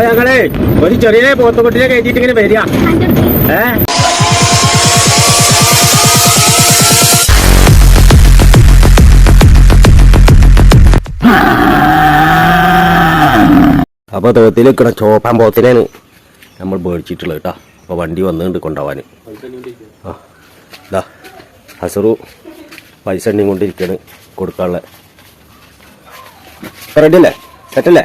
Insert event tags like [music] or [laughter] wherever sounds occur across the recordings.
അപ്പൊ ഞങ്ങൾ ഒരു ചെറിയ പോത്തുകുട്ടിനെ കയറ്റിട്ട് ഇങ്ങനെ വരിക. ഏ? അപ്പൊ തോത്തിൽ നിൽക്കണ ചോപ്പാൻ പോത്തിനാണ് നമ്മൾ മേടിച്ചിട്ടുള്ളത് കേട്ടോ. അപ്പൊ വണ്ടി വന്നിട്ടുണ്ട് കൊണ്ടുപോവാൻ. ആ ഇതാ ഹസറു പൈസ എണ്ണി കൊണ്ടിരിക്കാണ് കൊടുക്കാനുള്ള. റെഡി അല്ലേ? സെറ്റല്ലേ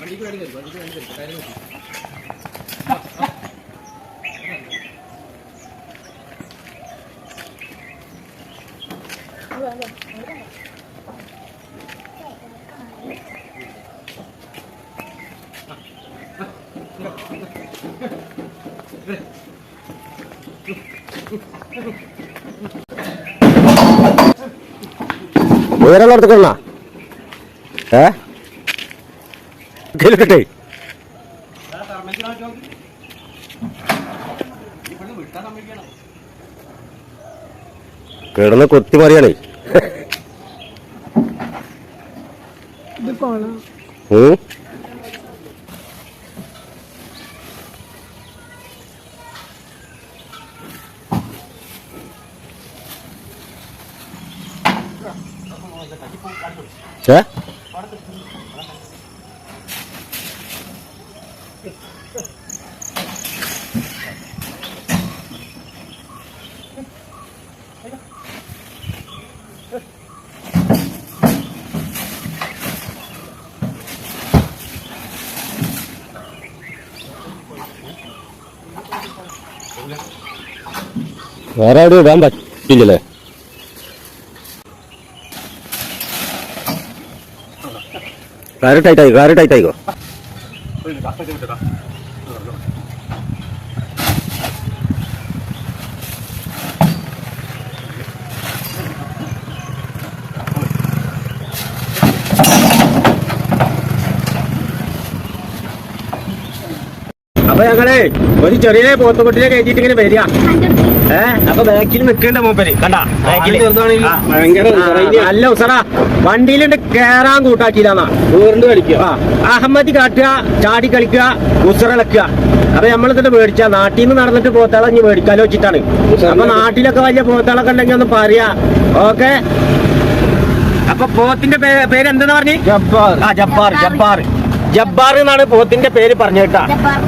ആയിക്കോട്ടെ അത് കണ്ണിട്ടിടുമ്പോ ഉയരം എടുത്തുക്കൊള്ളാ ഏ? കേൾക്കട്ടെ കിടന്ന് കൊത്തി മറിയാണേ. ഏ? വേറെ എവിടെ ഇടാൻ പറ്റില്ലല്ലേ 저기 낙타 재밌다. 들어가, 들어가. അപ്പൊ ഞങ്ങൾ ഒരു ചെറിയ പോത്തുകുട്ടിനെ കയറ്റിട്ട് ഇങ്ങനെ വരിക. ഏ? അപ്പൊ ബാക്കിൽ നിക്കണ്ട മൂപ്പര്. കണ്ടാ? ബാക്കിൽ നല്ല ഉസറ. വണ്ടിയിലുണ്ട് കേറാൻ കൂട്ടാക്കിയില്ലാന്നാ. അഹമ്മദ് കളിക്കുക ആ, അഹമ്മദി കാട്ടുക ചാടി കളിക്കുക ഉസറളക്കുക. അപ്പൊ നമ്മളിതിട്ട് മേടിച്ച. നാട്ടിൽ നിന്ന് നടന്നിട്ട് പോത്താളെ ഇനി മേടിക്കാലോ വെച്ചിട്ടാണ്. അപ്പൊ നാട്ടിലൊക്കെ വലിയ പോത്താളൊക്കെ ഉണ്ടെങ്കിൽ ഒന്ന് പറയാ. ഓക്കെ? അപ്പൊ പോത്തിന്റെ പേര് എന്തെന്ന് പറഞ്ഞു? ജബ്ബാർ. ആ ജബ്ബാർ ജബ്ബാർ. ജബ്ബാർ എന്നാണ് പോത്തിന്റെ പേര് പറഞ്ഞു കേട്ടാ.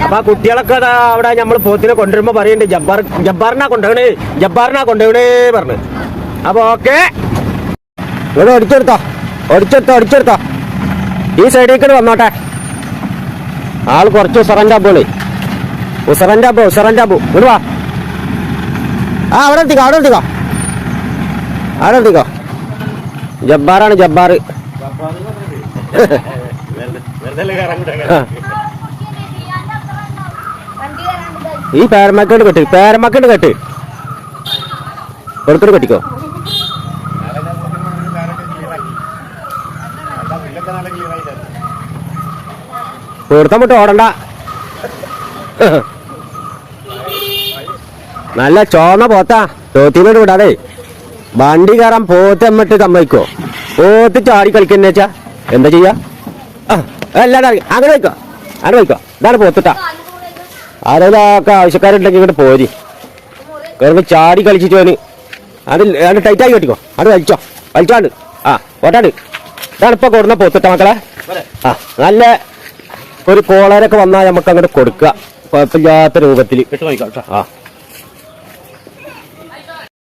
അപ്പൊ ആ കുട്ടികളൊക്കെ അവിടെ നമ്മൾ പോത്തിനെ കൊണ്ടുവരുമ്പോ പറയുന്നുണ്ട് ജബ്ബാർ ജബ്ബാറിനാ കൊണ്ടുപോകണേ ജബ്ബാറിനാ കൊണ്ടുപോകണേ പറഞ്ഞു. അപ്പൊ ഓക്കെ. ഇവിടെ ഒടിച്ചെടുത്തോ ഒടിച്ചെടുത്തോ ഒടിച്ചെടുത്തോ ഈ സൈഡിൽ വന്നോട്ടെ. ആൾ കുറച്ച് ഉസറന്റെ അബ്ബോളി ഉസറന്റെ അബ്ബോ ഉസറന്റെ അബ്ബു ഇവിടെ വാ. ആ അവിടെ എത്തിക്കോ അവിടെ എത്തിക്കോ അവിടെ എത്തിക്കോ ജബ്ബാറാണ് ജബ്ബാർ. [laughs] ഈ പേരമക്കണ്ട് കെട്ട് പേരമക്കണ്ട് കെട്ട്. കൊടുത്തോട് കെട്ടിക്കോ. കൊടുത്താൻ വിട്ട് ഓടണ്ട. നല്ല ചോന്ന പോത്താ. തോത്തിനോട് വിടാതെ. വണ്ടി കയറാൻ പോത്ത് എമ്മിട്ട് സമ്മതിക്കോ. പോത്ത് ചാടി കളിക്കുന്ന വെച്ചാ എന്താ ചെയ്യാ? അല്ലാതെ അങ്ങനെ വയ്ക്കോ അങ്ങനെ വയ്ക്കോ ഇതാണ് പോത്തുട്ട. ആരെങ്കിലും ആവശ്യക്കാരുണ്ടെങ്കിൽ ഇങ്ങോട്ട് പോരി. കയറുമ്പോൾ ചാടി കളിച്ചിട്ട് അവന് അത് അത് ടൈറ്റായി കെട്ടിക്കോ. അത് വലിച്ചോ. വലിച്ചോണ്ട്. ആ ഓട്ടാണ്ട് ഇതാണ് ഇപ്പോൾ കൊടുന്ന പോത്തുട്ട മക്കളെ. ആ നല്ല ഒരു കോളരൊക്കെ വന്നാൽ നമുക്ക് അങ്ങോട്ട് കൊടുക്കുക കുഴപ്പമില്ലാത്ത രൂപത്തിൽ ആ.